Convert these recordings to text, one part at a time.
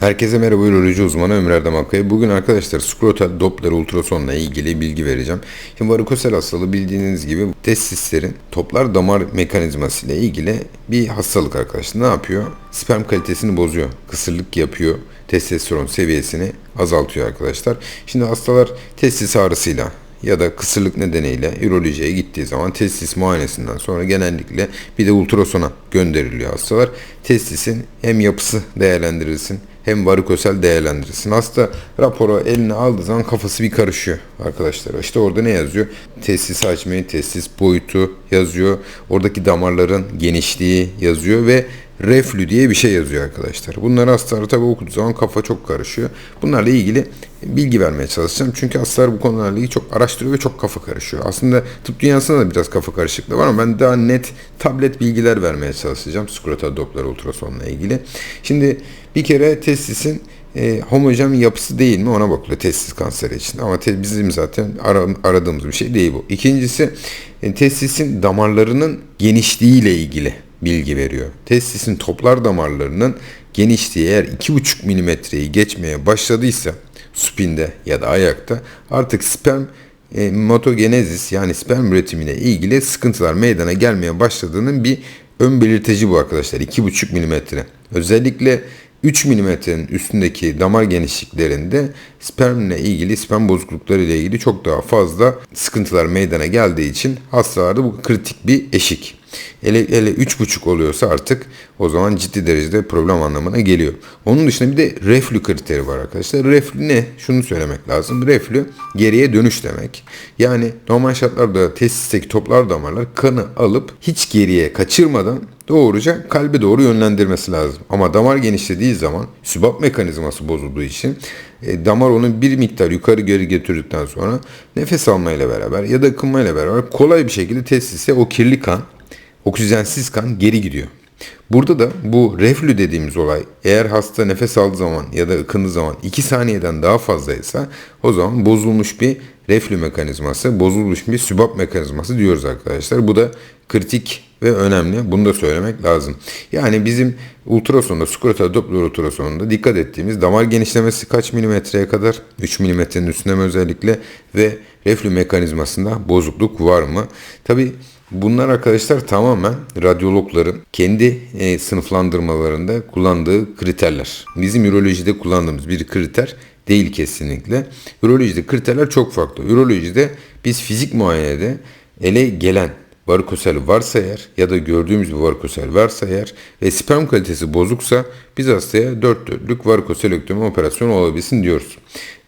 Herkese merhaba üroloji uzmanı Ömer Erdem Akkaya. Bugün arkadaşlar skrotal Doppler ultrasonla ilgili bilgi vereceğim. Şimdi varikosel hastalığı bildiğiniz gibi testislerin toplar damar mekanizması ile ilgili bir hastalık arkadaşlar. Ne yapıyor? Sperm kalitesini bozuyor. Kısırlık yapıyor. Testosteron seviyesini azaltıyor arkadaşlar. Şimdi hastalar testis ağrısıyla ya da kısırlık nedeniyle ürolojiye gittiği zaman testis muayenesinden sonra genellikle bir de ultrasona gönderiliyor hastalar. Testisin hem yapısı değerlendirilsin hem varikosel değerlendirilsin. Hasta raporu eline aldığı zaman kafası bir karışıyor arkadaşlar. İşte orada ne yazıyor? Testis hacmi, testis boyutu yazıyor. Oradaki damarların genişliği yazıyor ve reflü diye bir şey yazıyor arkadaşlar. Bunları hastalar tabi okuduğu zaman kafa çok karışıyor. Bunlarla ilgili bilgi vermeye çalışacağım. Çünkü hastalar bu konularla ilgili çok araştırıyor ve çok kafa karışıyor. Aslında tıp dünyasında da biraz kafa karışıklığı var ama ben daha net tablet bilgiler vermeye çalışacağım. Skrotal Doppler ultrasonla ilgili. Şimdi bir kere testisin e, homojen yapısı değil mi ona bakılıyor testis kanseri için. Ama te, bizim zaten ara, aradığımız bir şey değil bu. İkincisi e, testisin damarlarının genişliğiyle ilgili bilgi veriyor. Testisin toplar damarlarının genişliği eğer 2,5 milimetreyi geçmeye başladıysa spinde ya da ayakta artık sperm e, motogenezis yani sperm üretimine ilgili sıkıntılar meydana gelmeye başladığının bir ön belirteci bu arkadaşlar. 2,5 milimetre. Özellikle 3 milimetrenin üstündeki damar genişliklerinde spermle ilgili, sperm bozuklukları ile ilgili çok daha fazla sıkıntılar meydana geldiği için hastalarda bu kritik bir eşik. Hele, hele 3,5 oluyorsa artık o zaman ciddi derecede problem anlamına geliyor. Onun dışında bir de reflü kriteri var arkadaşlar. Reflü ne? Şunu söylemek lazım. Reflü geriye dönüş demek. Yani normal şartlarda testisteki toplar damarlar kanı alıp hiç geriye kaçırmadan doğruca kalbe doğru yönlendirmesi lazım. Ama damar genişlediği zaman sübap mekanizması bozulduğu için e, damar onu bir miktar yukarı geri getirdikten sonra nefes almayla beraber ya da ıkınmayla beraber kolay bir şekilde testise o kirli kan, oksijensiz kan geri gidiyor. Burada da bu reflü dediğimiz olay eğer hasta nefes aldığı zaman ya da ıkındığı zaman 2 saniyeden daha fazlaysa o zaman bozulmuş bir reflü mekanizması, bozulmuş bir sübap mekanizması diyoruz arkadaşlar. Bu da kritik ve önemli. Bunu da söylemek lazım. Yani bizim ultrasonda, skrotal Doppler ultrasonunda dikkat ettiğimiz damar genişlemesi kaç milimetreye kadar? 3 milimetrenin üstünde mi özellikle ve reflü mekanizmasında bozukluk var mı? Tabi Bunlar arkadaşlar tamamen radyologların kendi e, sınıflandırmalarında kullandığı kriterler. Bizim ürolojide kullandığımız bir kriter değil kesinlikle. Ürolojide kriterler çok farklı. Ürolojide biz fizik muayenede ele gelen varikosel varsa eğer ya da gördüğümüz bir varikosel varsa eğer ve sperm kalitesi bozuksa biz hastaya 4 dörtlük varikoselektomi operasyonu olabilsin diyoruz.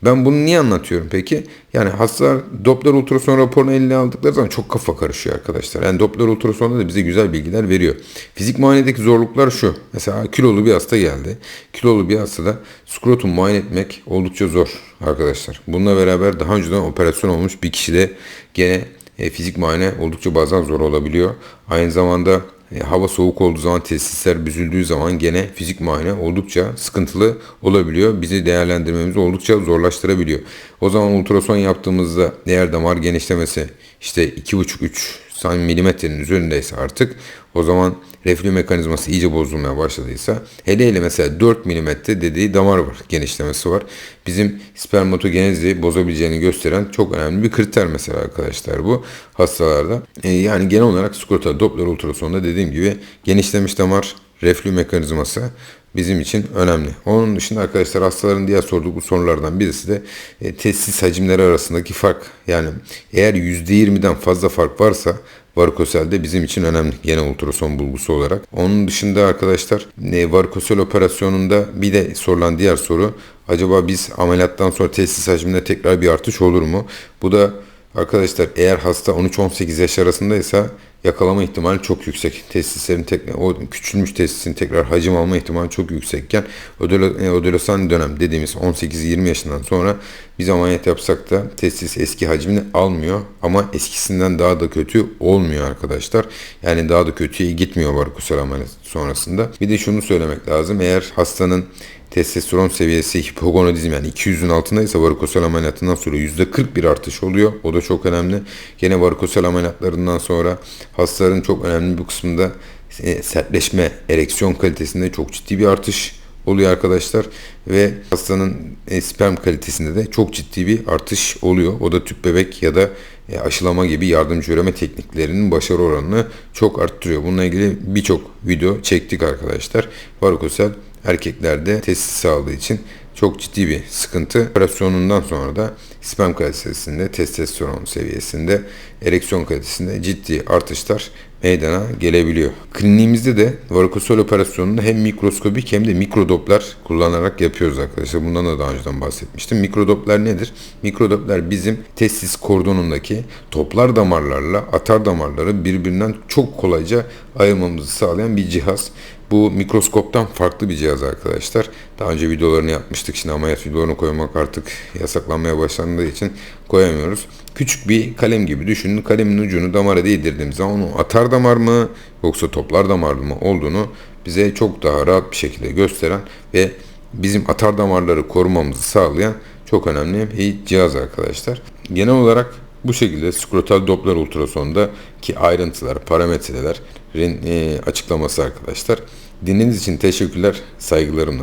Ben bunu niye anlatıyorum peki? Yani hastalar Doppler ultrason raporunu eline aldıkları zaman çok kafa karışıyor arkadaşlar. Yani Doppler ultrasonda da bize güzel bilgiler veriyor. Fizik muayenedeki zorluklar şu. Mesela kilolu bir hasta geldi. Kilolu bir hastada skrotum muayene etmek oldukça zor arkadaşlar. Bununla beraber daha önceden operasyon olmuş bir kişide gene e, fizik muayene oldukça bazen zor olabiliyor. Aynı zamanda e, hava soğuk olduğu zaman tesisler büzüldüğü zaman gene fizik muayene oldukça sıkıntılı olabiliyor. Bizi değerlendirmemizi oldukça zorlaştırabiliyor. O zaman ultrason yaptığımızda eğer damar genişlemesi işte 2,5-3 milimetrenin üzerindeyse artık o zaman reflü mekanizması iyice bozulmaya başladıysa hele hele mesela 4 mm dediği damar var, genişlemesi var. Bizim spermatogenezi bozabileceğini gösteren çok önemli bir kriter mesela arkadaşlar bu hastalarda. E, yani genel olarak skrotal Doppler ultrasonda dediğim gibi genişlemiş damar reflü mekanizması bizim için önemli. Onun dışında arkadaşlar hastaların diğer sorduğu sorulardan birisi de e, testis hacimleri arasındaki fark. Yani eğer %20'den fazla fark varsa varikosel de bizim için önemli gene ultrason bulgusu olarak. Onun dışında arkadaşlar e, varikosel operasyonunda bir de sorulan diğer soru acaba biz ameliyattan sonra testis hacminde tekrar bir artış olur mu? Bu da arkadaşlar eğer hasta 13-18 yaş arasındaysa yakalama ihtimali çok yüksek. Testislerin tekrar, o küçülmüş testisin tekrar hacim alma ihtimali çok yüksekken ödolosan e, dönem dediğimiz 18-20 yaşından sonra biz ameliyat yapsak da testis eski hacmini almıyor ama eskisinden daha da kötü olmuyor arkadaşlar. Yani daha da kötüye gitmiyor varikosel ameliyat sonrasında. Bir de şunu söylemek lazım. Eğer hastanın testosteron seviyesi hipogonadizm yani 200'ün altındaysa varikosel ameliyatından sonra %40 bir artış oluyor. O da çok önemli. Gene varikosel ameliyatlarından sonra hastaların çok önemli bir kısmında e, sertleşme, ereksiyon kalitesinde çok ciddi bir artış oluyor arkadaşlar ve hastanın e, sperm kalitesinde de çok ciddi bir artış oluyor. O da tüp bebek ya da e, aşılama gibi yardımcı üreme tekniklerinin başarı oranını çok arttırıyor. Bununla ilgili birçok video çektik arkadaşlar. Varikosel erkeklerde testis sağlığı için çok ciddi bir sıkıntı. Operasyonundan sonra da sperm kalitesinde, testosteron seviyesinde, ereksiyon kalitesinde ciddi artışlar meydana gelebiliyor. Kliniğimizde de varikosel operasyonunu hem mikroskobik hem de mikrodoplar kullanarak yapıyoruz arkadaşlar. Bundan da daha önceden bahsetmiştim. Mikrodoplar nedir? Mikrodoplar bizim testis kordonundaki toplar damarlarla atar damarları birbirinden çok kolayca ayırmamızı sağlayan bir cihaz. Bu mikroskoptan farklı bir cihaz arkadaşlar. Daha önce videolarını yapmıştık. Şimdi ameliyat videolarını koymak artık yasaklanmaya başlandığı için koyamıyoruz. Küçük bir kalem gibi düşünün. Kalemin ucunu damara değdirdiğimiz zaman onun atar damar mı yoksa toplar damar mı olduğunu bize çok daha rahat bir şekilde gösteren ve bizim atar damarları korumamızı sağlayan çok önemli bir cihaz arkadaşlar. Genel olarak bu şekilde skrotal Doppler ultrasonda ki ayrıntılar, parametrelerin e, açıklaması arkadaşlar. Dinlediğiniz için teşekkürler, saygılarımla.